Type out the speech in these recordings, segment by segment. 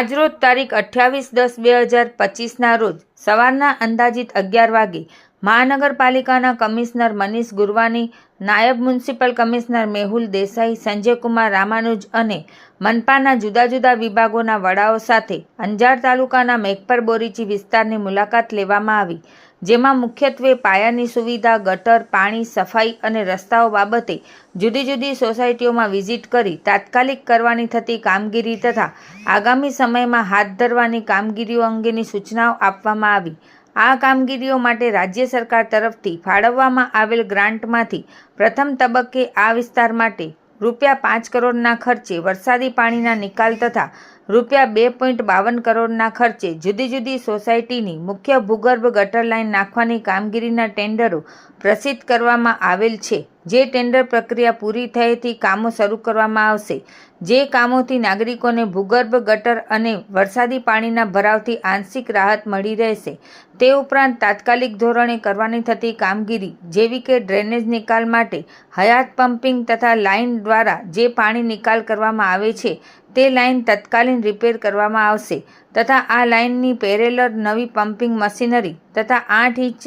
આજરોજ તારીખ અઠ્યાવીસ દસ બે હજાર પચીસના રોજ સવારના અંદાજિત અગિયાર વાગે મહાનગરપાલિકાના કમિશનર મનીષ ગુરવાની, નાયબ મ્યુનિસિપલ કમિશનર મેહુલ દેસાઈ, સંજયકુમાર રામાનુજ અને મનપાના જુદા જુદા વિભાગોના વડાઓ સાથે અંજાર તાલુકાના મેઘપર બોરીચી વિસ્તારની મુલાકાત લેવામાં આવી, જેમાં મુખ્યત્વે પાયાની સુવિધા, ગટર, પાણી, સફાઈ અને રસ્તાઓ બાબતે જુદી જુદી સોસાયટીઓમાં વિઝિટ કરી તાત્કાલિક કરવાની થતી કામગીરી તથા આગામી સમયમાં હાથ ધરવાની કામગીરીઓ અંગેની સૂચનાઓ આપવામાં આવી. આ કામગીરીઓ માટે રાજ્ય સરકાર તરફથી ફાળવવામાં આવેલ ગ્રાન્ટમાંથી પ્રથમ તબક્કે આ વિસ્તાર માટે રૂપિયા પાંચ કરોડના ખર્ચે વરસાદી પાણીના નિકાલ તથા રૂપિયા બે પોઈન્ટ બાવન કરોડના ખર્ચે જુદી જુદી સોસાયટીની મુખ્ય ભૂગર્ભ ગટર લાઇન નાખવાની કામગીરીના ટેન્ડરો પ્રસિદ્ધ કરવામાં આવેલ છે. જે ટેન્ડર પ્રક્રિયા પૂરી થયેથી કામો શરૂ કરવામાં આવશે. જે કામોથી નાગરિકોને ભૂગર્ભ ગટર અને વરસાદી પાણીના ભરાવથી આંશિક રાહત મળી રહેશે. તે ઉપરાંત તાત્કાલિક ધોરણે કરવાની થતી કામગીરી જેવી કે ડ્રેનેજ નિકાલ માટે હયાત પમ્પિંગ તથા લાઇન દ્વારા જે પાણી નિકાલ કરવામાં આવે છે તે લાઇન તત્કાલીન રિપેર કરવામાં આવશે તથા આ લાઇનની પેરેલર નવી પમ્પિંગ મશીનરી તથા આઠ ઇંચ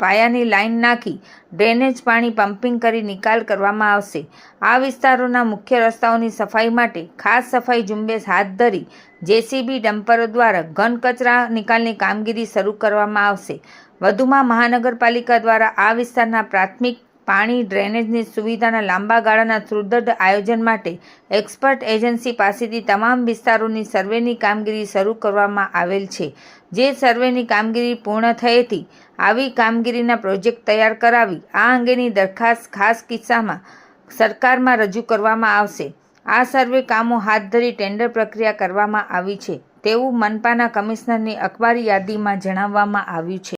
પાયાની લાઇન નાખી ડ્રેનેજ પાણી પમ્પિંગ કરી નિકાલ કરવામાં આવશે. આ વિસ્તારોના મુખ્ય રસ્તાઓની સફાઈ માટે ખાસ સફાઈ ઝુંબેશ હાથ ધરી જેસીબી ડમ્પરો દ્વારા ઘન કચરા નિકાલની કામગીરી શરૂ કરવામાં આવશે. વધુમાં મહાનગરપાલિકા દ્વારા આ વિસ્તારના પ્રાથમિક પાણી ડ્રેનેજની સુવિધાના લાંબા ગાળાના સુદૃઢ આયોજન માટે એક્સપર્ટ એજન્સી પાસેથી તમામ વિસ્તારોની સર્વેની કામગીરી શરૂ કરવામાં આવેલ છે. જે સર્વેની કામગીરી પૂર્ણ થયેથી આવી કામગીરીના પ્રોજેક્ટ તૈયાર કરાવી આ અંગેની દરખાસ્ત ખાસ કિસ્સામાં સરકારમાં રજૂ કરવામાં આવશે. આ સર્વે કામો હાથ ધરી ટેન્ડર પ્રક્રિયા કરવામાં આવી છે. તેવું મનપાના કમિશનરની અખબારી યાદીમાં જણાવવામાં આવ્યું છે.